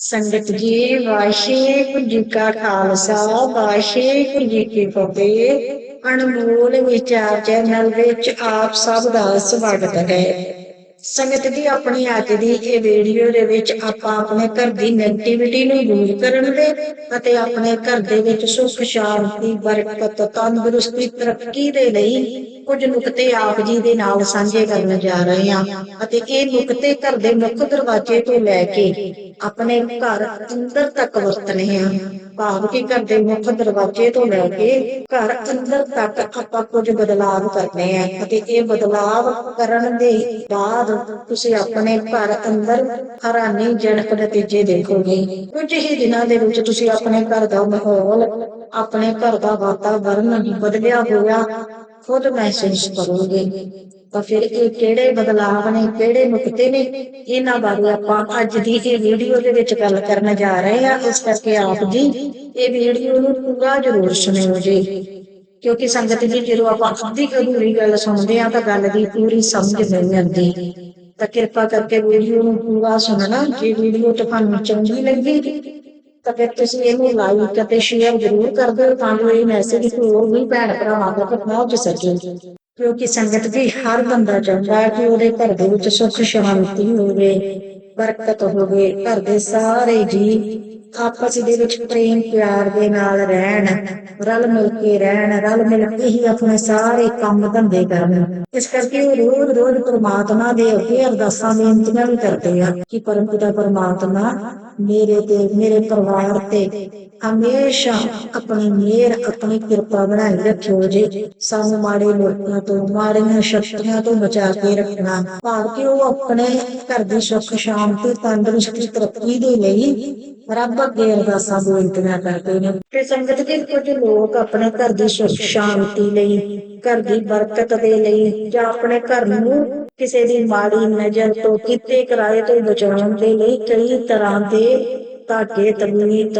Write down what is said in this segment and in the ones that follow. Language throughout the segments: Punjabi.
ਸੰਗਤ ਜੀ ਵਾਹਿਗੁਰੂ ਜੀ ਕਾ ਖਾਲਸਾ ਵਾਹਿਗੁਰੂ ਜੀ ਕੀ ਫਤਿਹ। ਅਨਮੋਲ ਵਿਚਾਰ ਚੈਨਲ ਵਿੱਚ ਆਪ ਸਭ ਦਾ ਸਵਾਗਤ ਹੈ। ਸੰਗਤ ਜੀ, ਆਪਣੀ ਅੱਜ ਦੀ ਇਹ ਵੀਡੀਓ ਦੇ ਵਿੱਚ ਆਪਾਂ ਆਪਣੇ ਘਰ ਦੀ ਨੈਗੇਟਿਵਿਟੀ ਨੂੰ ਦੂਰ ਕਰਨ ਦੇ ਅਤੇ ਆਪਣੇ ਘਰ ਦੇ ਵਿੱਚ ਸੁੱਖ, ਸ਼ਾਂਤੀ, ਬਰਕਤ, ਤੰਦਰੁਸਤੀ, ਤਰੱਕੀ ਦੇ ਲਈ ਕੁਝ ਨੁਕਤੇ ਆਪ ਜੀ ਦੇ ਨਾਲ ਸਾਂਝੇ ਕਰਨ ਜਾ ਰਹੇ ਹਾਂ ਅਤੇ ਇਹ ਨੁਕਤੇ ਘਰ ਦੇ ਮੁੱਖ ਦਰਵਾਜ਼ੇ ਤੋਂ ਲੈ ਕੇ ਆਪਣੇ ਘਰ ਅੰਦਰ ਤੱਕ ਵਰਤਨੇ ਆ। ਭਾਵ ਕਿ ਘਰ ਦੇ ਮੁੱਖ ਦਰਵਾਜ਼ੇ ਤੋਂ ਲੈ ਕੇ ਘਰ ਅੰਦਰ ਤੱਕ ਆਪਾਂ ਕੁਝ ਬਦਲਾਅ ਕਰਨੇ ਆ। ਅਤੇ ਇਹ ਬਦਲਾਅ ਕਰਨ ਦੇ ਬਾਅਦ ਤੁਸੀਂ ਆਪਣੇ ਘਰ ਅੰਦਰ ਹੈਰਾਨੀਜਨਕ ਨਤੀਜੇ ਦੇਖੋਗੇ। ਕੁਝ ਹੀ ਦਿਨਾਂ ਦੇ ਵਿੱਚ ਤੁਸੀਂ ਆਪਣੇ ਘਰ ਦਾ ਮਾਹੌਲ, ਆਪਣੇ ਘਰ ਦਾ ਵਾਤਾਵਰਨ ਬਦਲਿਆ ਹੋਇਆ ਖੁਦ ਮਹਿਸੂਸ ਕਰੋਗੇ। ਤਾਂ ਫਿਰ ਇਹ ਕਿਹੜੇ ਬਦਲਾਅ ਨੇ, ਕਿਹੜੇ ਨੁਕਤੇ ਨੇ? ਇਹਨਾਂ ਬਾਰੇ ਆਪਾਂ ਅੱਜ ਦੀ ਇਹ ਵੀਡੀਓ ਦੇ ਵਿੱਚ ਗੱਲ ਕਰਨ ਜਾ ਰਹੇ ਹਾਂ। ਇਸ ਕਰਕੇ ਆਪ ਜੀ ਇਹ ਵੀਡੀਓ ਨੂੰ ਪੂਰਾ ਜ਼ਰੂਰ ਸੁਣਿਓ ਜੀ। ਕਿਉਂਕਿ ਸੰਗਤ ਜੀ, ਜਦੋਂ ਆਪਾਂ ਅੱਧੀ ਅਧੂਰੀ ਗੱਲ ਸੁਣਦੇ ਆ ਤਾਂ ਗੱਲ ਦੀ ਪੂਰੀ ਸਮਝ ਨਹੀਂ ਆਉਂਦੀ ਤਾਂ ਕਿਰਪਾ ਕਰਕੇ ਵੀਡੀਓ ਨੂੰ ਪੂਰਾ ਸੁਣਨਾ। ਜੇ ਵੀਡੀਓ ਤੁਹਾਨੂੰ ਚੰਗੀ ਲੱਗੀ, ਤਾਂ ਫਿਰ ਤੁਸੀਂ ਇਹਨੂੰ ਲਾਈਕ ਅਤੇ ਸ਼ੇਅਰ ਜ਼ਰੂਰ ਕਰ ਦਿਓ, ਤਾਂ ਜੋ ਇਹ ਮੈਸੇਜ ਹੋਰ ਵੀ ਭੈਣ ਭਰਾਵਾਂ ਤੱਕ ਪਹੁੰਚ ਸਕੇ। ਕਿਉਂਕਿ ਸੰਗਤ ਵੀ ਹਰ ਬੰਦਾ ਚਾਹੁੰਦਾ ਹੈ ਕਿ ਉਹਦੇ ਘਰ ਦੇ ਵਿੱਚ ਸੁੱਖ, ਸ਼ਾਂਤੀ ਹੋਵੇ, ਬਰਕਤ ਹੋਵੇ, ਘਰ ਦੇ ਸਾਰੇ ਜੀ ਆਪਸ ਦੇ ਵਿੱਚ ਪ੍ਰੇਮ, ਪਿਆਰ ਦੇ ਨਾਲ ਰਹਿਣ, ਰਲ ਮਿਲ ਕੇ ਰਹਿਣ, ਰਲ ਮਿਲ ਕੇ ਹੀ ਆਪਣੇ ਸਾਰੇ ਕੰਮ ਧੰਦੇ ਕਰਨ। ਇਸ ਕਰਕੇ ਉਹ ਰੋਜ਼ ਰੋਜ਼ ਪਰਮਾਤਮਾ ਦੇ ਅੱਗੇ ਅਰਦਾਸਾਂ, ਬੇਨਤੀਆਂ ਵੀ ਕਰਦੇ ਆ ਕਿ ਪਰਮਪਿਤਾ ਪਰਮਾਤਮਾ ਮੇਰੇ ਤੇ, ਮੇਰੇ ਪਰਿਵਾਰ ਤੇ। ਹਮੇਸ਼ਾ ਆਪਣੀ ਮਿਹਰ, ਆਪਣੀ ਕਿਰਪਾ ਬਣਾਈ ਰੱਖਿਓ ਜੀ। ਸਾਨੂੰ ਮਾੜੇ ਲੋਕਾਂ ਤੋਂ, ਮਾੜੀਆਂ ਸ਼ਕਤੀਆਂ ਤੋਂ ਬਚਾ ਕੇ ਰੱਖਣਾ। ਭਾਵ ਕਿ ਉਹ ਆਪਣੇ ਘਰ ਦੀ ਸੁੱਖ, ਸ਼ਾਂਤੀ, ਤੰਦਰੁਸਤੀ, ਤਰੱਕੀ ਦੇ ਲਈ ਰੱਬ ਅੱਗੇ ਅਰਦਾਸਾਂ ਬੇਨਤੀਆਂ ਕਰਦੇ ਨੇ। ਤੇ ਸੰਗਤ ਦੇ ਕੁਝ ਲੋਕ ਆਪਣੇ ਘਰ ਦੀ ਸੁੱਖ, ਸ਼ਾਂਤੀ ਲਈ ਘਰ ਦੀ ਬਰਕਤ ਦੇ ਲਈ ਜਾਂ ਆਪਣੇ ਘਰ ਨੂੰ ਕਿਸੇ ਦੀ ਮਾੜੀ ਨਜ਼ਰ ਤੋਂ ਕਿਤੇ ਕਿਰਾਏ ਤੋਂ ਬਚਾਉਣ ਦੇ ਲਈ ਕਈ ਤਰ੍ਹਾਂ ਦੇ ਧਾਗੇ, ਤਵੀਤ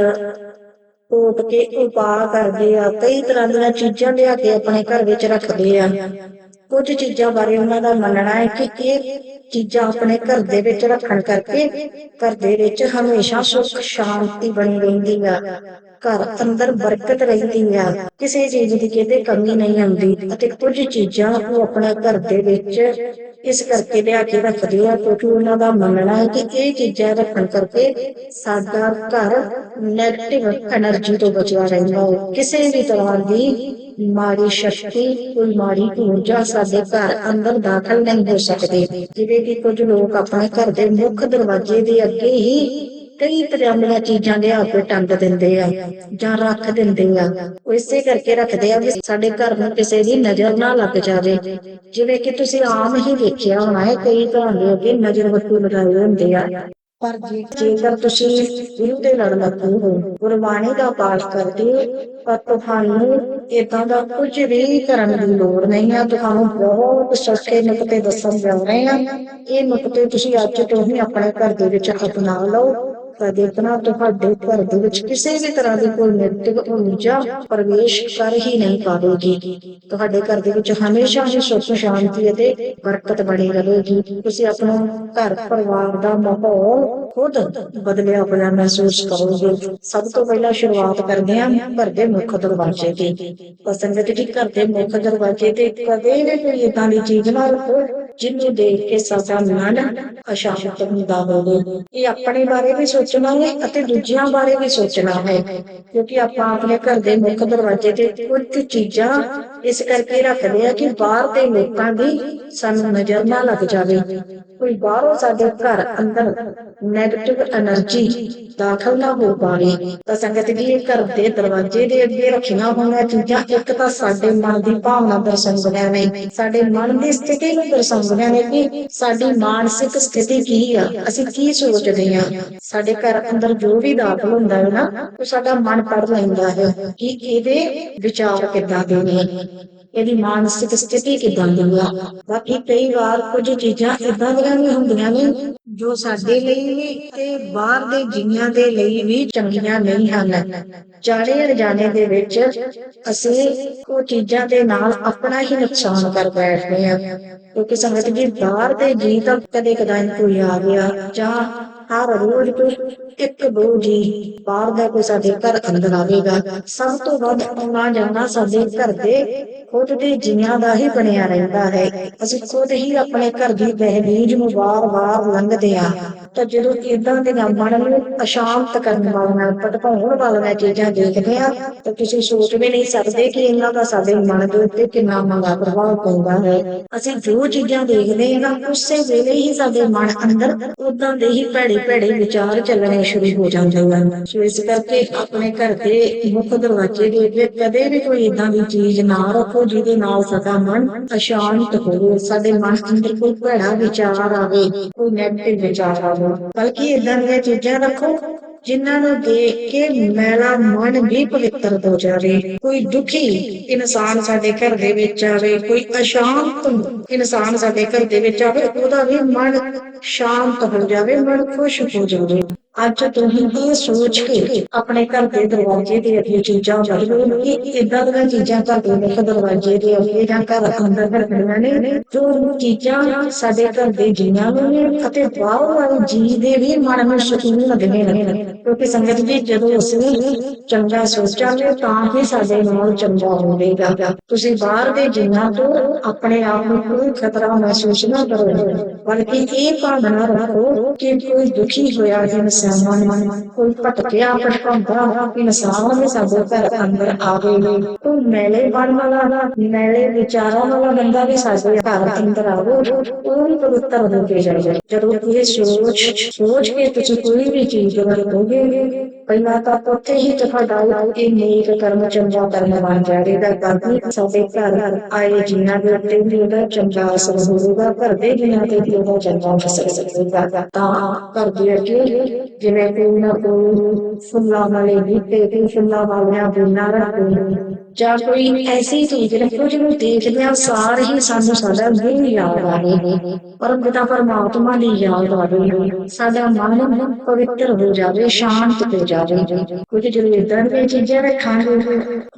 ਕੋਟ ਕੇ ਉਪਾਅ ਕਰਦੇ ਆ। ਕਈ ਤਰ੍ਹਾਂ ਦੀਆਂ ਚੀਜ਼ਾਂ ਲਿਆ ਕੇ ਆਪਣੇ ਘਰ ਵਿੱਚ ਰੱਖਦੇ ਆ। ਕੁਝ ਚੀਜ਼ਾਂ ਬਾਰੇ ਉਹਨਾਂ ਦਾ ਮੰਨਣਾ ਹੈ ਕਿ ਇਹ ਚੀਜ਼ਾਂ ਆਪਣੇ ਘਰ ਦੇ ਵਿੱਚ ਰੱਖਣ ਕਰਕੇ ਘਰ ਦੇ ਵਿੱਚ ਹਮੇਸ਼ਾ ਸੁੱਖ, ਸ਼ਾਂਤੀ ਬਣੀ ਰਹਿੰਦੀ ਆ। ਘਰ ਅੰਦਰ ਬਰਕਤ ਰਹਿੰਦੀ ਆ ਕਿਸੇ ਚੀਜ਼ ਦੀ ਕਿਤੇ ਕਮੀ ਨਹੀਂ ਆਉਂਦੀ ਅਤੇ ਕੁਝ ਚੀਜ਼ਾਂ ਉਹ ਆਪਣਾ ਘਰ ਦੇ ਵਿੱਚ ਇਸ ਕਰਕੇ ਲਿਆ ਕੇ ਰੱਖਦੇ ਆ ਕਿਉਂਕਿ ਉਹਨਾਂ ਦਾ ਮੰਨਣਾ ਹੈ ਕਿ ਇਹ ਚੀਜ਼ਾਂ ਰੱਖਣ ਕਰਕੇ ਸਾਡਾ ਘਰ ਨੈਗੇਟਿਵ એનર્ਜੀ ਤੋਂ ਬਚਿਆ ਰਹਿੰਦਾ ਹੈ। ਕਿਸੇ ਵੀ ਤਰ੍ਹਾਂ ਦੀ ਮਾੜੀ ਸ਼ਕਤੀ, ਕੋਈ ਮਾੜੀ ਊਰਜਾ ਸਾਡੇ ਘਰ ਅੰਦਰ ਦਾਖਲ ਨਹੀਂ ਹੋ ਸਕਦੀ। ਜਿਵੇਂ ਕਿ ਕੁਝ ਲੋਕ ਆਪਣੇ ਘਰ ਦੇ ਮੁੱਖ ਦਰਵਾਜ਼ੇ ਦੇ ਅੱਗੇ ਹੀ ਕਈ ਤਰ੍ਹਾਂ ਦੀਆਂ ਚੀਜ਼ਾਂ ਲਿਆ ਕੇ ਟੰਗ ਦਿੰਦੇ ਆ, ਜਾਂ ਰੱਖ ਦਿੰਦੇ ਆ। ਉਹ ਇਸੇ ਕਰਕੇ ਰੱਖਦੇ ਆ ਵੀ ਸਾਡੇ ਘਰ ਨੂੰ ਕਿਸੇ ਦੀ ਨਜ਼ਰ ਨਾ ਲੱਗ ਜਾਵੇ। ਜਿਵੇਂ ਕਿ ਤੁਸੀਂ ਆਮ ਹੀ ਦੇਖਿਆ ਹੋਣਾ ਹੈ, ਕਈ ਘਰਾਂ ਦੇ ਅੱਗੇ ਨਜ਼ਰ ਬੱਤੂ ਲਗਾਏ ਹੁੰਦੇ ਆ। ਪਰ ਜੇਕਰ ਤੁਸੀਂ ਗੁਰੂ ਦੇ ਲੜ ਲੱਗੇ ਹੋ, ਗੁਰਬਾਣੀ ਦਾ ਪਾਠ ਕਰਦੇ ਹੋ ਪਰ ਤੁਹਾਨੂੰ ਇਦਾਂ ਦਾ ਕੁਝ ਵੀ ਕਰਨ ਦੀ ਲੋੜ ਨਹੀਂ ਆ। ਤੁਹਾਨੂੰ ਬਹੁਤ ਸੌਖੇ ਨੁਕਤੇ ਦੱਸਣ ਜਾ ਰਹੇ ਆ। ਇਹ ਨੁਕਤੇ ਤੁਸੀਂ ਅੱਜ ਤੋਂ ਹੀ ਆਪਣੇ ਘਰ ਦੇ ਵਿੱਚ ਅਪਣਾ ਲਓ। ਤਾਂ ਤੁਹਾਡੇ ਘਰ ਦੇ ਵਿੱਚ ਕਿਸੇ ਵੀ ਤਰ੍ਹਾਂ ਦੀ ਕੋਈ ਨੈਗੇਟਿਵ ਊਰਜਾ ਪ੍ਰਵੇਸ਼ ਕਰ ਹੀ ਨਹੀਂ ਪਾਵੇਗੀ। ਤੁਹਾਡੇ ਘਰ ਦੇ ਵਿੱਚ ਹਮੇਸ਼ਾ ਹੀ ਸੁੱਖ, ਸ਼ਾਂਤੀ ਅਤੇ ਬਰਕਤ ਬਣੀ ਰਹੇਗੀ। ਤੁਸੀਂ ਆਪਣਾ ਘਰ, ਪਰਿਵਾਰ ਦਾ ਮਾਹੌਲ ਖੁਦ ਬਦਲਿਆ ਹੋਇਆ ਮਹਿਸੂਸ ਕਰੋਗੇ। ਸਭ ਤੋਂ ਪਹਿਲਾਂ ਸ਼ੁਰੂਆਤ ਕਰਦੇ ਹਾਂ ਘਰ ਦੇ ਮੁੱਖ ਦਰਵਾਜ਼ੇ ਤੇ। ਸੰਗਤ ਜੀ, ਘਰ ਦੇ ਮੁੱਖ ਦਰਵਾਜ਼ੇ ਤੇ ਕਦੇ ਵੀ ਕੋਈ ਏਦਾਂ ਦੀ ਚੀਜ਼ ਨਾ ਰੱਖੋ ਜਿਹਨੂੰ ਦੇਖ ਕੇ ਸਾਡਾ ਮਨ ਅਸ਼ਾਂਤ ਹੁੰਦਾ ਹੋਵੇ। ਇਹ ਆਪਣੇ ਬਾਰੇ ਵੀ ਸੋਚਣਾ ਹੈ ਅਤੇ ਦੂਜਿਆਂ ਬਾਰੇ ਵੀ ਸੋਚਣਾ ਹੈ। ਕਿਉਂਕਿ ਆਪਾਂ ਆਪਣੇ ਘਰ ਦੇ ਮੁੱਖ ਦਰਵਾਜ਼ੇ ਤੇ ਕੁਝ ਚੀਜ਼ਾਂ ਇਸ ਕਰਕੇ ਰੱਖਦੇ ਆ ਕਿ ਬਾਹਰ ਦੇ ਲੋਕਾਂ ਦੀ ਸਾਨੂੰ ਨਜ਼ਰ ਨਾ ਲੱਗ ਜਾਵੇ। ਕੋਈ ਬਾਹਰੋਂ ਸਾਡੇ ਘਰ ਅੰਦਰ 네ਗੇਟਿਵ એનર્ਜੀ ਦਾਖਲ ਨਾ ਹੋ ਪਾਵੇ, ਤਾਂ ਸੰਗਤ ਜੀ ਘਰ ਦੇ ਦਰਵਾਜ਼ੇ ਦੇ ਅੱਗੇ ਰੱਖੀਆਂ ਹੋਈਆਂ ਚੀਜ਼ਾਂ ਇੱਕ ਤਾਂ ਸਾਡੇ ਮਨ ਦੀ ਭਾਵਨਾ ਦਰਸਾਉਂਦੀਆਂ ਨੇ, ਸਾਡੇ ਮਨ ਦੀ ਸਥਿਤੀ ਨੂੰ ਦਰਸਾਉਂਦੀਆਂ ਨੇ ਕਿ ਸਾਡੀ ਮਾਨਸਿਕ ਸਥਿਤੀ ਕੀ ਆ, ਅਸੀਂ ਕੀ ਸੋਚਦੇ ਹਾਂ? ਸਾਡੇ ਘਰ ਅੰਦਰ ਜੋ ਵੀ ਦਾਖਲ ਹੁੰਦਾ ਹੈ ਨਾ, ਉਹ ਸਾਡਾ ਮਨ ਪੜ ਲੈਂਦਾ ਹੈ, ਕਿ ਇਹਦੇ ਵਿਚਾਰ ਕਿੱਦਾਂ ਦੇ ਨੇ? ਇਹਦੀ ਮਾਨਸਿਕ ਸਥਿਤੀ ਕਿਦਾਂ ਦੀ ਆ? ਬਾਕੀ ਕਈ ਵਾਰ ਕੁਝ ਚੀਜ਼ਾਂ ਇਦਾਂ ਦੀਆਂ ਵੀ ਹੁੰਦੀਆਂ ਨੇ ਜੋ ਸਾਡੇ ਲਈ ਵੀ ਤੇ ਬਾਹਰ ਦੇ ਜੀਆਂ ਦੇ ਲਈ ਵੀ ਚੰਗੀਆਂ ਨਹੀਂ ਹਨ। ਚਾਰੇ ਰਜਾਨੇ ਦੇ ਵਿੱਚ ਅਸੀਂ ਉਹ ਚੀਜ਼ਾਂ ਦੇ ਨਾਲ ਆਪਣਾ ਹੀ ਨੁਕਸਾਨ ਕਰ ਬੈਠਦੇ ਆ ਕਿਉਂਕਿ ਸੰਗਤ ਜੀ, ਬਾਹਰ ਦੇ ਜੀ ਤਾਂ ਕਦੇ ਕਦਾਈ ਕੋਈ ਆ ਗਿਆ ਜਾਂ ਹਰ ਰੋਜ਼ ਕੋਈ ਇੱਕ ਦੋ ਜੀ ਬਾਹਰ ਦਾ ਕੋਈ ਸਾਡੇ ਘਰ ਅੰਦਰ ਆਵੇਗਾ, ਸਭ ਤੋਂ ਵੱਧ ਆਉਣਾ ਜਾਣਾ ਸਾਡੇ ਘਰ ਦੇ ਖੁਦ ਦੇ ਜੀਆਂ ਦਾ ਹੀ ਬਣਿਆ ਰਹਿੰਦਾ ਹੈ। ਅਸੀਂ ਖੁਦ ਹੀ ਆਪਣੇ ਘਰ ਦੀ ਦਹਲੀਜ਼ ਨੂੰ ਵਾਰ-ਵਾਰ ਲੰਘਦੇ ਆ ਤਾਂ ਜਦੋਂ ਇਦਾਂ ਦੇ ਮਨ ਨੂੰ ਅਸ਼ਾਂਤ ਕਰਨ ਵਾਲੀਆਂ ਭਟਕਾਉਣ ਵਾਲੀਆਂ ਚੀਜ਼ਾਂ ਦੇਖਦੇ ਆ ਤਾਂ ਤੁਸੀਂ ਸੋਚ ਵੀ ਨਹੀਂ ਸਕਦੇ ਕਿ ਇਹਨਾਂ ਦਾ ਸਾਡੇ ਮਨ ਦੇ ਉੱਤੇ ਕਿੰਨਾ ਮਾੜਾ ਪ੍ਰਭਾਵ ਪੈਂਦਾ ਹੈ। ਅਸੀਂ ਜੋ ਚੀਜ਼ਾਂ ਦੇਖਦੇ ਹਾਂ ਉਸੇ ਵੇਲੇ ਹੀ ਸਾਡੇ ਮਨ ਅੰਦਰ ਉਦਾਂ ਦੇ ਹੀ ਭੈੜੇ ਭੈੜੇ ਵਿਚਾਰ ਚੱਲਣੇ ਸ਼ੁਰੂ ਹੋ ਜਾਂਦਾ ਹਨ ਸੋ ਇਸ ਕਰਕੇ ਆਪਣੇ ਘਰ ਦੇ ਮੁੱਖ ਦਰਵਾਜ਼ੇ ਦੇ ਅੱਗੇ ਕਦੇ ਵੀ ਕੋਈ ਇਦਾਂ ਦੀ ਚੀਜ਼ ਨਾ ਰੱਖੋ, ਜਿਹਦੇ ਨਾਲ ਸਾਡਾ ਮਨ ਅਸ਼ਾਂਤ ਹੋਵੇ, ਸਾਡੇ ਮਨ ਅੰਦਰ ਕੋਈ ਭੈੜਾ ਵਿਚਾਰ ਆਵੇ, ਕੋਈ ਨੈਗੇਟਿਵ ਵਿਚਾਰ ਆਵੇ। ਬਲਕਿ ਇਦਾਂ ਦੀਆਂ ਚੀਜ਼ਾਂ ਰੱਖੋ, ਜਿਨ੍ਹਾਂ ਨੂੰ ਦੇਖ ਕੇ ਮੈਲਾ ਮਨ ਵੀ ਪਵਿੱਤਰ ਹੋ ਜਾਵੇ। ਕੋਈ ਦੁਖੀ ਇਨਸਾਨ ਸਾਡੇ ਘਰ ਦੇ ਵਿੱਚ ਆਵੇ, ਕੋਈ ਅਸ਼ਾਂਤ ਇਨਸਾਨ ਸਾਡੇ ਘਰ ਦੇ ਵਿੱਚ ਆਵੇ, ਉਹਦਾ ਵੀ ਮਨ ਸ਼ਾਂਤ ਹੋ ਜਾਵੇ, ਮਨ ਖੁਸ਼ ਹੋ ਜਾਵੇ। ਅੱਜ ਤੁਸੀਂ ਇਹ ਸੋਚ ਕੇ ਆਪਣੇ ਘਰ ਦੇ ਦਰਵਾਜ਼ੇ ਦੇ ਅੱਗੇ ਚੀਜ਼ਾਂ ਬਦਲੋ ਕਿ ਇਦਾਂ ਦੀਆਂ ਚੀਜ਼ਾਂ ਘਰ ਦੇ ਮੁੱਖ ਦਰਵਾਜ਼ੇ ਦੇ ਅੱਗੇ ਜਾਂ ਘਰ ਅੰਦਰ ਰੱਖਣੀਆਂ ਨੇ, ਜੋ ਚੀਜ਼ਾਂ ਸਾਡੇ ਘਰ ਦੇ ਜੀਆਂ ਨੂੰ ਨੇ ਅਤੇ ਬਾਹਰ ਵਾਲੇ ਜੀ ਦੇ ਵੀ ਮਨ ਨੂੰ ਸਕੂਨ ਦੇਣੇ ਨੇ। ਕਿਉਂਕਿ ਸੰਗਤ ਜੀ, ਜਦੋਂ ਅਸੀਂ ਚੰਗਾ ਸੋਚਾਂਗੇ ਤਾਂ ਹੀ ਸਾਡੇ ਨਾਲ ਚੰਗਾ ਹੋਵੇਗਾ। ਤੁਸੀਂ ਬਾਹਰ ਦੇ ਜੀਆਂ ਤੋਂ ਆਪਣੇ ਆਪ ਨੂੰ ਕੋਈ ਖਤਰਾ ਮਹਿਸੂਸ ਨਾ ਕਰੋ। ਬਲਕਿ ਇਹ ਭਾਵਨਾ ਰੱਖੋ ਕਿ ਕੋਈ ਦੁਖੀ ਹੋਇਆ ਇਨਸਾਨ ਕੋਈ ਭਟਕਿਆ ਭਟਕਾਉਂਦਾ ਇਨਸਾਨ ਵੀ ਸਾਡੇ ਘਰ ਅੰਦਰ ਆਵੇ ਕੋਈ ਮੈਲੇ ਬਣ ਵਾਲਾ, ਮੈਲੇ ਵਿਚਾਰਾਂ ਵਾਲਾ ਬੰਦਾ ਵੀ ਸਾਡੇ ਘਰ ਅੰਦਰ ਆਵੇ, ਉਹ ਵੀ ਪਵਿੱਤਰ ਹੋ ਕੇ ਜਾਏ ਜਦੋਂ ਇਹ ਸੋਚ ਸੋਚ ਕੇ ਤੁਸੀਂ ਕੋਈ ਵੀ ਚੀਜ਼ ਵਰਤੋਗੇ ਪਹਿਲਾਂ ਤਾਂ ਉੱਥੇ ਹੀ ਤੁਹਾਡਾ ਇਹ ਨੇਕ ਕਰਮ ਚੰਗਾ ਕਰਨ ਬਣ ਜਾਏਗਾ ਤਾਂ ਸਾਡੇ ਘਰ ਆਏ ਜਿਨ੍ਹਾਂ ਦੇ ਉੱਤੇ ਵੀ ਉਹਦਾ ਚੰਗਾ ਅਸਰ ਹੋਊਗਾ, ਘਰ ਦੇ ਜੀਆਂ ਤੇ ਵੀ ਉਹਦਾ ਚੰਗਾ ਅਸਰ ਹੋਊਗਾ। ਤਾਂ ਘਰ ਦੇ ਅੱਗੇ ਜਿਵੇਂ ਕੋਈ ਨਾ ਕੋਈ ਫੁੱਲਾਂ ਵਾਲੇ ਬੂਟੇ ਤੇ ਫੁੱਲਾਂ ਵਾਲੀਆਂ ਬੁੱਲਾਂ ਰੱਖੋ ਜਾਂ ਕੋਈ ਐਸੀ ਚੀਜ਼ ਰੱਖੋ ਜਿਹਨੂੰ ਦੇਖਦਿਆਂ ਸਾਰ ਹੀ ਸਾਨੂੰ ਸਾਡਾ ਗੁਰੂ ਯਾਦ ਆਵੇ ਪਰਮ ਪਿਤਾ ਪਰਮਾਤਮਾ ਦੀ ਯਾਦ ਆਵੇ ਸਾਡਾ ਮਨ ਪਵਿੱਤਰ ਹੋ ਜਾਵੇ, ਸ਼ਾਂਤ ਹੋ ਜਾਵੇ। ਕੁਝ ਜਦੋਂ ਇਦਾਂ ਦੀਆਂ ਚੀਜ਼ਾਂ ਰੱਖਾਂਗੇ,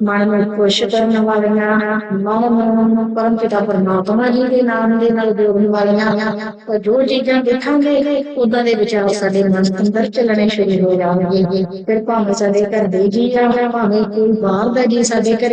ਮਨ ਨੂੰ ਖੁਸ਼ ਕਰਨ ਵਾਲੀਆਂ, ਮਨ ਨੂੰ ਪਰਮ ਪਿਤਾ ਪਰਮਾਤਮਾ ਜੀ ਦੇ ਨਾਮ ਦੇ ਨਾਲ ਜੋੜਨ ਵਾਲੀਆਂ, ਤਾਂ ਜੋ ਚੀਜ਼ਾਂ ਦੇਖਾਂਗੇ ਉਦਾਂ ਦੇ ਵਿਚਾਰ ਸਾਡੇ ਮਨ ਅੰਦਰ ਚੱਲਣੇ ਸ਼ੁਰੂ ਹੋ ਜਾਣਗੇ। ਫਿਰ ਭਾਵੇਂ ਸਾਡੇ ਘਰ ਦੇ ਜੀ ਆਵੇ ਭਾਵੇਂ ਕੋਈ ਬਾਹਰ ਦਾ ਜੀ ਸਾਡੇ ਘਰੇ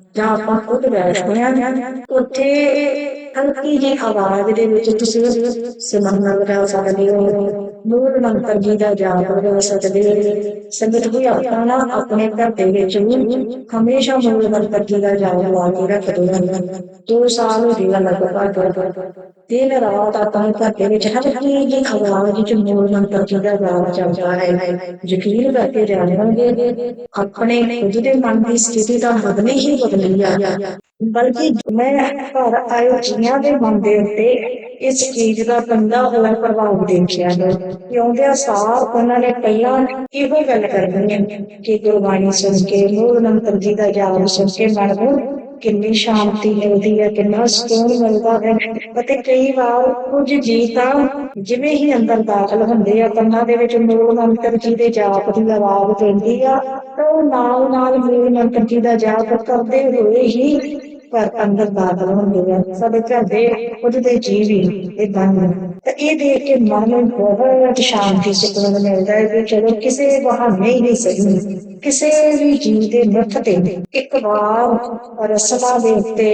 ਜਾਂ ਆਪਾਂ ਖੁਦ ਬੈਠਦੇ ਹਾਂ ਉੱਥੇ ਹਲਕੀ ਜਿਹੀ ਆਵਾਜ਼ ਦੇ ਵਿੱਚ ਤੁਸੀਂ ਸਿਮਰਨ ਲਗਾ ਸਕਦੇ ਹੋ। ਮੂਲ ਮੰਤਰ ਜੀ ਦਾ ਜਾਪ ਲਗਾ ਸਕਦੇ ਸੰਗਤ ਵੀ ਆਪਣਾ ਆਪਣੇ ਘਰ ਦੇ ਵਿੱਚ ਵੀ ਹਮੇਸ਼ਾ ਮੂਲ ਮੰਤਰ ਜੀ ਦਾ ਜਾਪ ਲਾ ਕੇ ਰੱਖਦੇ ਹਨ। ਦੋ ਸਾਲ ਹੋ ਗਏ ਲਗਭਗ। ਦਿਨ ਰਾਤ ਆਪਾਂ ਘਰ ਦੇ ਵਿੱਚ ਹਲਕੀ ਜਿਹੀ ਆਵਾਜ਼ ਵਿੱਚ ਮੂਲ ਮੰਤਰ ਜੀ ਦਾ ਜਾਪ ਚੱਲਦਾ ਹੈ ਯਕੀਨ ਕਰਕੇ ਜਾਣਾਂਗੇ, ਆਪਣੇ ਖੁਦ ਦੇ ਮਨ ਦੀ ਸਥਿਤੀ ਦਾ ਬਦਲੇ ਹੀ ਬਦਲੀ ਆ। ਬਲਕਿ ਮੈਂ ਘਰ ਆਏ ਜੀਆਂ ਦੇ ਮਨ ਦੇ ਉੱਤੇ ਇਸ ਚੀਜ਼ ਦਾ ਬੰਦਾ ਹੋਇਆ ਪ੍ਰਭਾਵ ਦੇਖਿਆ ਹੈ। ਕਿਉਂਕਿ ਸਾਰ ਉਹਨਾਂ ਨੇ ਪਹਿਲਾਂ ਇਹੋ ਗੱਲ ਕਰਨੀ ਹੈ ਕਿ ਗੁਰਬਾਣੀ ਸੁਣ ਕੇ ਮੂਲ ਮੰਤਰ ਜੀ ਦਾ ਜਾਪ ਸੁਣ ਕੇ ਮਨ ਨੂੰ ਕਿੰਨੀ ਸ਼ਾਂਤੀ ਮਿਲਦੀ ਹੈ, ਕਿੰਨਾ ਸਕੂਨ ਮਿਲਦਾ ਹੈ ਅਤੇ ਕਈ ਵਾਰ ਕੁਝ ਜੀ ਤਾਂ ਜਿਵੇਂ ਹੀ ਅੰਦਰ ਦਾਖਲ ਹੁੰਦੇ ਆ ਕੰਨਾਂ ਦੇ ਵਿੱਚ ਮੂਲ ਮੰਤਰ ਜੀ ਦੇ ਜਾਪ ਦੀ ਆਵਾਜ਼ ਪੈਂਦੀ ਆ। ਤਾਂ ਉਹ ਨਾਲ ਨਾਲ ਮੂਲ ਮੰਤਰ ਜੀ ਦਾ ਜਾਪ ਕਰਦੇ ਹੋਏ ਹੀ ਪਰ ਅੰਦਰ ਦਾਖਲ ਹੁੰਦੇ ਆ, ਸਾਡੇ ਘਰ ਦੇ ਕੁਝ ਦੇ ਜੀਵ ਵੀ ਇਦਾਂ ਹੀ ਤਾਂ ਇਹ ਦੇਖ ਕੇ ਮਨ ਨੂੰ ਬਹੁਤ ਸ਼ਾਂਤੀ, ਸਕੂਨ ਮਿਲਦਾ ਹੈ ਕਿ ਚਲੋ ਕਿਸੇ ਬਹਾਨੇ ਹੀ ਨਹੀਂ ਸਹੀ ਕਿਸੇ ਵੀ ਜੀਵ ਦੇ ਮੁੱਖ ਤੇ ਇੱਕ ਵਾਰ ਰਸਤਾ ਦੇ ਉੱਤੇ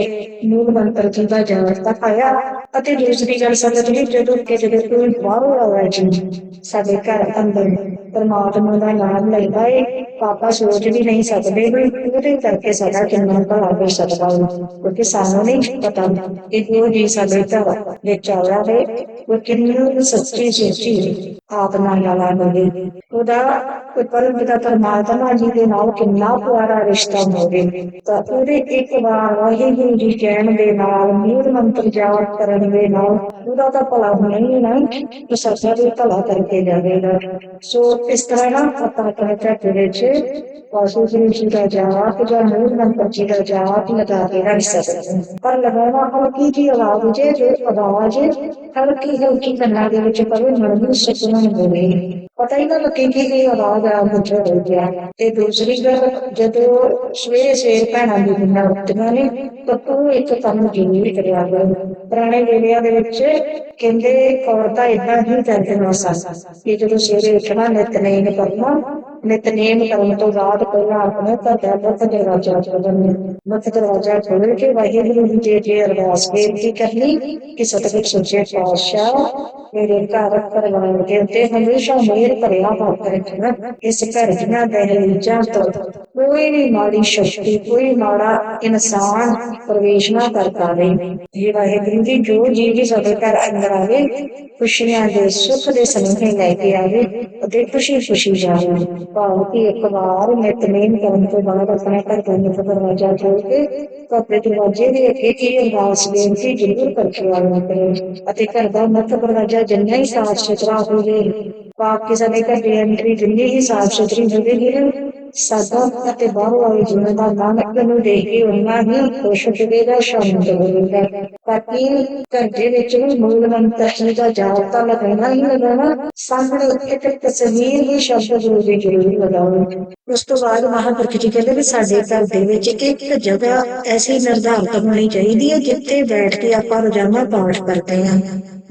ਮੂਲ ਮੰਤਰ ਜੀ ਦਾ ਜਾਪ ਤੱਕ ਆਇਆ ਅਤੇ ਦੂਸਰੀ ਗੱਲ ਸੰਗਤ ਜੀ ਜਦੋਂ ਕਿ ਜਦੋਂ ਕੋਈ ਬਾਹਰੋਂ ਆਇਆ ਜੀ, ਸਾਡੇ ਘਰ ਅੰਦਰ ਪਰਮਾਤਮਾ ਦਾ ਨਾਮ ਲੈਂਦਾ ਏ ਪਾਪਾ ਸੋਚ ਵੀ ਨਹੀਂ ਸਕਦੇ ਵੀ ਉਹਦੇ ਕਰਕੇ ਸਾਡਾ ਕਿੰਨਾ ਭਲਾ ਹੋ ਸਕਦਾ ਹੈ ਕਿਉਂਕਿ ਸਾਨੂੰ ਨਹੀਂ ਪਤਾ ਕਿ ਜੋ ਜੀ ਸਾਡੇ ਘਰ ਵਿੱਚ ਆਇਆ ਹੈ ਉਹ ਕਿੰਨੀ ਸੱਚੀ ਸੋਚੀ ਆਤਮਾ ਨਾਲ ਹੋਵੇ ਉਹਦਾ ਕਿ ਪਰਮਪਿਤਾ ਪਰਮਾਤਮਾ ਜੀ ਦੇ ਨਾਲ ਕਿੰਨਾ ਪਿਆਰਾ ਰਿਸ਼ਤਾ ਹੋਵੇ, ਤਾਂ ਉਹਦੇ ਇੱਕ ਵਾਰ ਵਾਹਿਗੁਰੂ ਜੀ ਕਹਿਣ ਦੇ ਨਾਲ, ਮੂਲ ਮੰਤਰ ਜਾਪ ਕਰਨ ਦੇ ਨਾਲ, ਉਹਦਾ ਤਾਂ ਭਲਾ ਹੋਣਾ ਹੀ ਨਾ ਤੇ ਸਾਡਾ ਭਲਾ ਕਰਕੇ ਜਾਵੇਗਾ। ਸੋ ਇਸ ਤਰ੍ਹਾਂ ਨਾ ਆਪਾਂ ਆਪਣੇ ਘਰ ਦੇ ਵਾਸੂ ਵਾਹਿਗੁਰੂ ਜੀ ਦਾ ਜਾਪ ਜਾਂ ਮੂਲ ਮੰਤਰ ਜੀ ਦਾ ਜਾਪ ਲਗਾ ਕੇ ਰੱਖ ਸਕਦੇ ਪਰ ਲਗਾਉਣਾ ਹਲਕੀ ਜੀ ਆਵਾਜ਼ ਜੇ ਜੋ ਆਵਾਜ਼ ਹਲਕੀ ਹਲਕੀ ਕੰਨਾਂ ਦੇ ਵਿੱਚ ਪਵੇ, ਮਨ ਨੂੰ ਸਕੂਨ ਹੋਵੇ ਪਤਾ ਹੀ ਨਾ ਲੱਗੇ ਕਿ ਇਹ ਆਵਾਜ਼ ਆ ਮੁੱਝ ਹੋ ਗਿਆ ਤੇ ਦੂਸਰੀ ਗੱਲ, ਜਦੋਂ ਸਵੇਰੇ ਸਵੇਰ ਭੈਣਾਂ ਦੀ ਦਿਨਾਂ ਉੱਠਦੀਆਂ ਨੇ, ਤਾਂ ਤੂੰ ਇੱਕ ਕੰਮ ਜ਼ਰੂਰ ਕਰਿਆ ਕਰ। ਪੁਰਾਣੇ ਵੇਲਿਆਂ ਦੇ ਵਿੱਚ ਕਹਿੰਦੇ ਔਰਤਾਂ ਇਦਾਂ ਹੀ ਕਰਦੀਆਂ ਸੱਸ ਕਿ ਜਦੋਂ ਸਵੇਰੇ ਉੱਠਣਾ ਨਿਤਨੇਮ ਕਰਨਾ ਨਿਤਨੇਮ ਕਰਨ ਤੋਂ ਬਾਅਦ ਪਹਿਲਾਂ ਆਪਣੇ ਘਰ ਦਾ ਦਰਵਾਜ਼ਾ ਖੋਲ੍ਹਣਾ ਮੁੱਖ ਦਰਵਾਜ਼ਾ ਖੋਲ੍ਹ ਕੇ ਵਾਹਿਗੁਰੂ ਜੀ ਦੇ ਅੱਗੇ ਅਰਦਾਸ ਬੇਨਤੀ ਕਰਨੀ ਕਿ ਸਤਿਗੁਰ ਸੱਚੇ ਪਾਤਸ਼ਾਹ ਮੇਰੇ ਘਰ ਪਰਿਵਾਰ ਦੇ ਉੱਤੇ ਹਮੇਸ਼ਾ ਮਿਹਰ ਭਰਿਆ ਹੱਥ ਰੱਖਣਾ। ਇਸ ਘਰ ਦੀਆਂ ਦਹਿਲੀਜ਼ਾਂ ਤੋਂ ਕੋਈ ਵੀ ਮਾੜੀ ਸ਼ਕਤੀ, ਕੋਈ ਮਾੜਾ ਇਨਸਾਨ ਪ੍ਰਵੇਸ਼ ਨਾ ਕਰ ਪਾਵੇ। ਇਹ ਵਾਹਿਗੁਰੂ ਜੀ ਜੋ ਜੀ ਵੀ ਸਾਡੇ ਘਰ ਅੰਦਰ ਆਵੇ, ਖੁਸ਼ੀਆਂ ਦੇ, ਸੁੱਖ ਦੇ ਸੁਨੇਹੇ ਲੈ ਕੇ ਆਵੇ ਅਤੇ ਖੁਸ਼ੀ ਖੁਸ਼ੀ ਜਾਵੇ। ਭਾਵ ਕਿ ਇੱਕ ਵਾਰ ਨਿਤਨੇਮ ਕਰਨ ਤੋਂ ਬਾਅਦ ਆਪਣੇ ਘਰ ਦਾ ਮੁੱਖ ਦਰਵਾਜ਼ਾ ਖੋਲ ਕੇ ਆਪਣੇ ਦਰਵਾਜ਼ੇ ਦੇ ਅੱਗੇ ਕੀ ਅਰਦਾਸ, ਬੇਨਤੀ ਜ਼ਰੂਰ ਕਰਕੇ ਆਉਣਾ ਕਰੇ ਅਤੇ ਘਰ ਦਾ ਮੁੱਖ ਦਰਵਾਜ਼ਾ ਜਿੰਨਾ ਹੀ ਸਾਫ਼ ਸੁਥਰਾ ਹੋਵੇ ਪਾਪ ਕੇ ਸਾਡੇ ਘਰ ਦੀ ਐਂਟਰੀ ਜਿੰਨੀ ਹੀ ਸਾਫ਼ ਸੁਥਰੀ ਹੋਵੇਗੀ ਨਾ, ਸਾਡਾ ਅਤੇ ਬਾਹਰੋਂ ਵਾਲੇ ਜੀਵਨ ਦਾ ਨਾਨਕ ਨੂੰ ਦੇਖ ਕੇ ਉਹਨਾਂ ਹੀ ਖੁਸ਼ ਹੋਵੇਗਾ ਸ਼ਾਂਤ ਹੋਵੇਗਾ। ਤਾਂ ਕਿ ਘਰ ਵਿੱਚ ਵੀ ਮੂਲ ਮੰਤਰ ਜੀ ਦਾ ਜਾਪ ਤਾਂ ਲਗਾਉਣਾ ਹੀ ਲਗਾਉਣਾ ਸਾਹਮਣੇ ਇੱਕ ਤਸਵੀਰ ਹੀ ਸ਼ਬਦ ਜ਼ਰੂਰੀ ਜ਼ਰੂਰ ਲਗਾਓ। ਉਸ ਤੋਂ ਬਾਅਦ ਮਹਾਂਪੁਰਖ ਜੀ ਕਹਿੰਦੇ ਵੀ ਸਾਡੇ ਘਰ ਦੇ ਵਿੱਚ ਇੱਕ ਜਗ੍ਹਾ ਐਸੀ ਨਿਰਧਾਰਤ ਹੋਣੀ ਚਾਹੀਦੀ ਹੈ ਜਿੱਥੇ ਬੈਠ ਕੇ ਆਪਾਂ ਰੋਜ਼ਾਨਾ ਪਾਠ ਕਰਦੇ ਹਾਂ।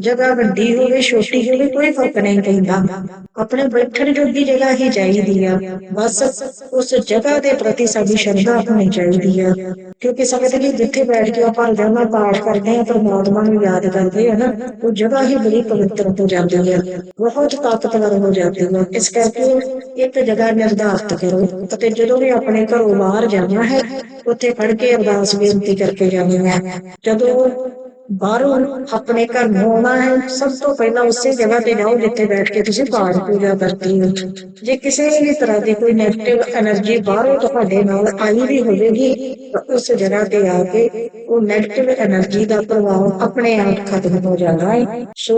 ਜਗ੍ਹਾ ਵੱਡੀ ਹੋਵੇ ਛੋਟੀ ਹੋਵੇ ਕੋਈ ਫ਼ਰਕ ਨਹੀਂ ਪੈਂਦਾ। ਆਪਣੇ ਬੈਠਣ ਜੋਗੀ ਜਗ੍ਹਾ ਹੀ ਚਾਹੀਦੀ ਆ। ਬਸ ਉਸ ਜਗ੍ਹਾ ਦੇ ਪ੍ਰਤੀ ਸਾਡੀ ਸ਼ਰਧਾ ਹੋਣੀ ਚਾਹੀਦੀ ਆ। ਕਿਉਂਕਿ ਸੰਗਤ ਜੀ ਜਿੱਥੇ ਬੈਠ ਕੇ ਆਪਾਂ ਰੋਜ਼ਾਨਾ ਪਾਠ ਕਰਦੇ ਆ ਪਰਮਾਤਮਾ ਨੂੰ ਯਾਦ ਕਰਦੇ ਆ ਨਾ, ਉਹ ਜਗ੍ਹਾ ਹੀ ਬੜੀ ਪਵਿੱਤਰ ਹੋ ਜਾਂਦੀ ਆ। ਬਹੁਤ ਤਾਕਤਵਰ ਹੋ ਜਾਂਦੀ ਆ। ਇਸ ਕਰਕੇ ਇੱਕ ਜਗ੍ਹਾ ਨਿਰਧਾਰਤ ਕਰੋ ਅਤੇ ਜਦੋਂ ਵੀ ਆਪਣੇ ਘਰੋਂ ਬਾਹਰ ਜਾਣਾ ਹੈ, ਉੱਥੇ ਫੜ ਕੇ ਅਰਦਾਸ ਬੇਨਤੀ ਕਰਕੇ ਜਾਣੀ ਹੈ ਜਦੋਂ ਬਾਹਰੋਂ ਆਪਣੇ ਘਰ ਨੂੰ ਆਉਣਾ ਹੈ, ਸਭ ਤੋਂ ਪਹਿਲਾਂ ਉਸੇ ਜਗ੍ਹਾ ਤੇ ਜਾਓ ਜਿੱਥੇ ਬੈਠ ਕੇ ਤੁਸੀਂ ਪਾਠ ਪੂਜਾ ਕਰਦੇ ਹੋ। ਜੇ ਕਿਸੇ ਵੀ ਤਰ੍ਹਾਂ ਦੀ ਕੋਈ ਨੈਗੇਟਿਵ એનર્ਜੀ ਬਾਹਰੋਂ ਤੁਹਾਡੇ ਨਾਲ ਆਈ ਵੀ ਹੋਵੇਗੀ ਉਸ ਜਗ੍ਹਾ ਤੇ ਆ ਕੇ ਉਹ ਨੈਗੇਟਿਵ એનર્ਜੀ ਦਾ ਪ੍ਰਭਾਵ ਆਪਣੇ ਆਪ ਖਤਮ ਹੋ ਜਾਂਦਾ ਹੈ। ਸੋ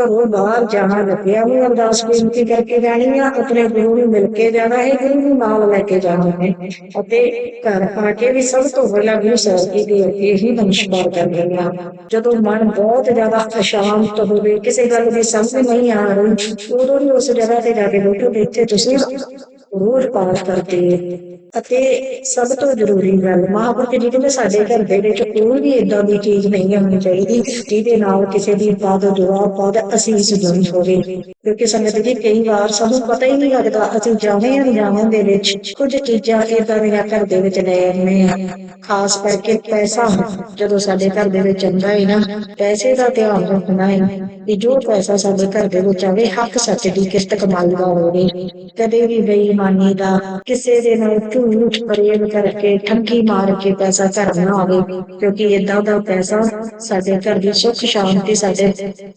ਘਰੋਂ ਬਾਹਰ ਜਾਣਾ ਲੱਗਿਆ ਉਹ ਅਰਦਾਸ ਬੇਨਤੀ ਕਰਕੇ ਜਾਣੀ ਆ, ਆਪਣੇ ਗੁਰੂ ਨੂੰ ਮਿਲ ਕੇ ਜਾਣਾ ਹੈ, ਗੁਰੂ ਨੂੰ ਨਾਲ ਲੈ ਕੇ ਜਾਣਾ ਹੈ। ਅਤੇ ਘਰ ਆ ਕੇ ਵੀ ਸਭ ਤੋਂ ਪਹਿਲਾਂ ਗੁਰੂ ਸਾਹਿਬ ਜੀ ਦੇ ਅੱਗੇ ਹੀ ਨਮਸਕਾਰ ਕਰਦੇ ਹਾਂ। ਜਦੋਂ ਮਨ ਬਹੁਤ ਜ਼ਿਆਦਾ ਅਸ਼ਾਂਤ ਹੋਵੇ, ਕਿਸੇ ਗੱਲ ਦੀ ਸਮਝ ਨਹੀਂ ਆ ਰਹੀ, ਉਦੋਂ ਹੀ ਉਸ ਜਗ੍ਹਾ ਤੇ ਜਾ ਕੇ ਬੈਠੋ ਜਿੱਥੇ ਤੁਸੀਂ ਰੋਜ਼ ਪਾਠ ਕਰਦੇ। ਅਤੇ ਸਭ ਤੋਂ ਜ਼ਰੂਰੀ ਗੱਲ, ਮਹਾਂਪੁਰਖ ਜੀ ਕਹਿੰਦੇ ਸਾਡੇ ਘਰ ਦੇ ਵਿੱਚ ਕੋਈ ਵੀ ਇਦਾਂ ਦੀ ਚੀਜ਼ ਨਹੀਂ ਹੋਣੀ ਚਾਹੀਦੀ, ਜਿਹਦੇ ਨਾਲ ਕਿਸੇ ਦੀ ਪਦ ਦੁਆ ਪਦ ਅਸੀਸ ਜੁੜੀ ਹੋਵੇ। ਕਿਉਂਕਿ ਸੰਗਤ ਜੀ, ਕਈ ਵਾਰ ਸਾਨੂੰ ਪਤਾ ਹੀ ਨਹੀਂ ਲੱਗਦਾ, ਅਸੀਂ ਜਾਵੇਂ ਅਣਜਾਵੇਂ ਦੇ ਵਿੱਚ, ਕੁਝ ਚੀਜ਼ਾਂ ਇਦਾਂ ਦੀਆਂ ਘਰ ਦੇ ਵਿੱਚ ਲੈ ਆਉਂਦੇ ਆ ਖਾਸ ਕਰਕੇ ਪੈਸਾ, ਜਦੋਂ ਸਾਡੇ ਘਰ ਦੇ ਵਿੱਚ ਆਉਂਦਾ ਹੈ ਨਾ, ਪੈਸੇ ਦਾ ਧਿਆਨ ਰੱਖਣਾ ਹੈ ਕਿ ਜੋ ਪੈਸਾ ਸਾਡੇ ਘਰ ਦੇ ਵਿੱਚ ਆਵੇ, ਹੱਕ ਸੱਚ ਦੀ ਕਿਸ਼ਤ ਕਮਾਈ ਦਾ ਹੋਵੇ। ਕਦੇ ਵੀ ਬੇਈਮਾਨੀ ਦਾ, ਕਿਸੇ ਦੇ ਨਾਲ ਝੂਠ ਪ੍ਰੇਮ ਕਰਕੇ ਠੱਗੀ ਮਾਰ ਕੇ ਪੈਸਾ ਘਰ ਨਾ ਆਵੇ ਕਿਉਂਕਿ ਇਦਾਂ ਦਾ ਪੈਸਾ ਸਾਡੇ ਘਰ ਦੀ ਸੁੱਖ, ਸ਼ਾਂਤੀ ਸਾਡੇ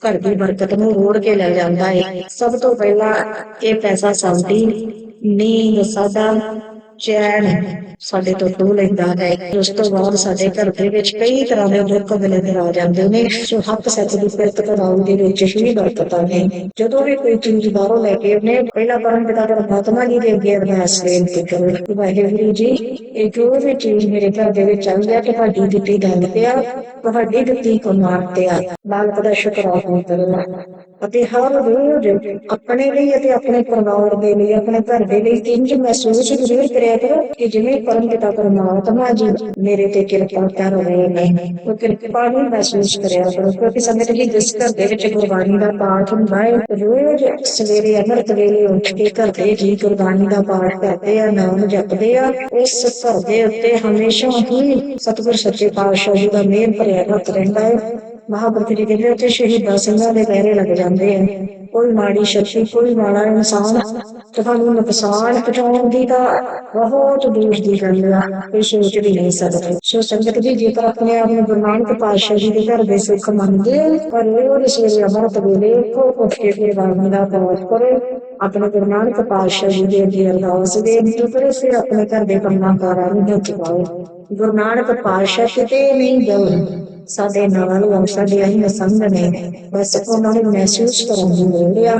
ਘਰ ਦੀ ਬਰਕਤ ਨੂੰ ਰੋੜ ਕੇ ਲੈ ਜਾਂਦਾ ਹੈ ਸਭ ਤੋਂ ਪਹਿਲਾਂ ਇਹ ਪੈਸਾ ਸਾਡੀ ਨੀਂਦ, ਸਾਡਾ ਚੈਨ ਸਾਡੇ ਤੋਂ ਖੋਹ ਲੈਂਦਾ ਹੈ। ਉਸ ਤੋਂ ਬਾਅਦ ਸਾਡੇ ਘਰ ਦੇ ਵਿੱਚ ਕਈ ਤਰ੍ਹਾਂ ਦੇ ਦੁੱਖ ਵੇਲੇ ਆ ਜਾਂਦੇ ਨੇ ਸੋ ਹੱਕ ਸੱਚ ਦੀ ਪਿਰਤ ਕਰਾਉਣ ਦੇ ਵਿੱਚ ਹੀ ਬਰਕਤਾਂ ਨੇ ਜਦੋਂ ਵੀ ਕੋਈ ਚੀਜ਼ ਬਾਹਰੋਂ ਲੈ ਕੇ ਉਹਨੇ ਪਹਿਲਾਂ ਪਰਮ ਪਿਤਾ ਪਰਮਾਤਮਾ ਜੀ ਦੇ ਅੱਗੇ ਅਰਦਾਸ ਬੇਨਤੀ ਕਰੋ। ਕਿ ਵਾਹਿਗੁਰੂ ਜੀ, ਇਹ ਜੋ ਵੀ ਚੀਜ਼ ਮੇਰੇ ਘਰ ਦੇ ਵਿੱਚ ਆਈ ਹੈ, ਤੁਹਾਡੀ ਦਿੱਤੀ ਗੱਲ ਤੇ ਆ, ਤੁਹਾਡੀ ਦਿੱਤੀ ਕਮਾਨ ਤੇ ਆ। ਮਾਲਕ ਦਾ ਸ਼ੁਕਰਾਨਾ ਕਰਨਾ ਅਤੇ ਹਰ ਰੋਜ਼ ਆਪਣੇ ਲਈ ਅਤੇ ਆਪਣੇ ਪਰਿਵਾਰ ਦੇ ਲਈ, ਆਪਣੇ ਘਰ ਦੇ ਲਈ ਇੰਜ ਮਹਿਸੂਸ ਜ਼ਰੂਰ ਕਰਿਆ ਕਰੋ ਕਿ ਜਿਵੇਂ ਪਰਮ ਪਰਮਾਤਮਾ ਜੀ ਮੇਰੇ ਤੇ ਕਿਰਪਾ ਕਰ ਰਹੇ ਨੇ। ਉਹ ਕਿਰਪਾ ਨੂੰ ਮਹਿਸੂਸ ਕਰਿਆ ਕਰੋ, ਕਿਉਂਕਿ ਸੰਗਤ ਜੀ ਜਿਸ ਘਰ ਦੇ ਵਿੱਚ ਗੁਰਬਾਣੀ ਦਾ ਪਾਠ ਹੁੰਦਾ ਹੈ, ਰੋਜ਼ ਸਵੇਰੇ ਅੰਮ੍ਰਿਤ ਵੇਲੇ ਉੱਠ ਕੇ ਘਰ ਦੇ ਜੀ ਗੁਰਬਾਣੀ ਦਾ ਪਾਠ ਕਰਦੇ ਆ, ਨਾਮ ਜਪਦੇ ਆ, ਉਸ ਘਰ ਦੇ ਉੱਤੇ ਹਮੇਸ਼ਾ ਹੀ ਸਤਿਗੁਰ ਸੱਚੇ ਪਾਤਸ਼ਾਹ ਜੀ ਦਾ ਮਿਹਰ ਭਰਿਆ ਰਹਿੰਦਾ ਹੈ। ਮਹਾਂਪੁਰਖ ਕਹਿੰਦੇ ਉੱਥੇ ਸ਼ਹੀਦਾਂ ਸਿੰਘਾਂ ਦੇ ਪਹਿਰੇ ਲੱਗ ਜਾਂਦੇ ਆ। ਕੋਈ ਮਾੜੀ ਸ਼ਕਤੀ, ਕੋਈ ਮਾੜਾ ਇਨਸਾਨ ਤੁਹਾਨੂੰ ਨੁਕਸਾਨ ਪਹੁੰਚਾਉਣ ਦੀ ਤਾਂ ਬਹੁਤ ਦੂਰ ਦੀ ਗੱਲ ਆ ਕੋਈ ਸੋਚ ਵੀ ਨਹੀਂ ਸਕਦੇ। ਸੋ ਸੰਗਤ ਜੀ ਜੇਕਰ ਆਪਣੇ ਆਪ ਨੂੰ ਗੁਰੂ ਨਾਨਕ ਪਾਤਸ਼ਾਹ ਜੀ ਦੇ ਘਰ ਦੇ ਸੁੱਖ ਮੰਨਦੇ, ਪਰ ਉਹ ਸਵੇਰੇ ਅਮਰਤ ਵੇਲੇ ਕੋ ਉੱਠ ਕੇ ਫਿਰ ਬਾਣੀ ਦਾ ਪਾਠ ਕਰੋ। ਆਪਣੇ ਗੁਰੂ ਨਾਨਕ ਪਾਤਸ਼ਾਹ ਜੀ ਦੇ ਅੱਗੇ ਅਰਦਾਸ ਬੇਨਤੀ ਕਰੋ, ਫਿਰ ਆਪਣੇ ਘਰ ਦੇ ਕੰਮਾਂ ਕਾਰਾਂ ਨੂੰ ਹੱਥ ਪਾਓ। ਗੁਰੂ ਨਾਨਕ ਪਾਤਸ਼ਾਹ ਕਿਤੇ ਨਹੀਂ ਗਏ ਸਾਡੇ ਨਾਲ ਉਹ ਸਾਡੇ ਆਈ ਸੰਗ ਨੇ। ਬਸ ਉਹਨਾਂ ਨੂੰ ਮਹਿਸੂਸ ਕਰਨ ਦੀ ਲੋੜ ਆ।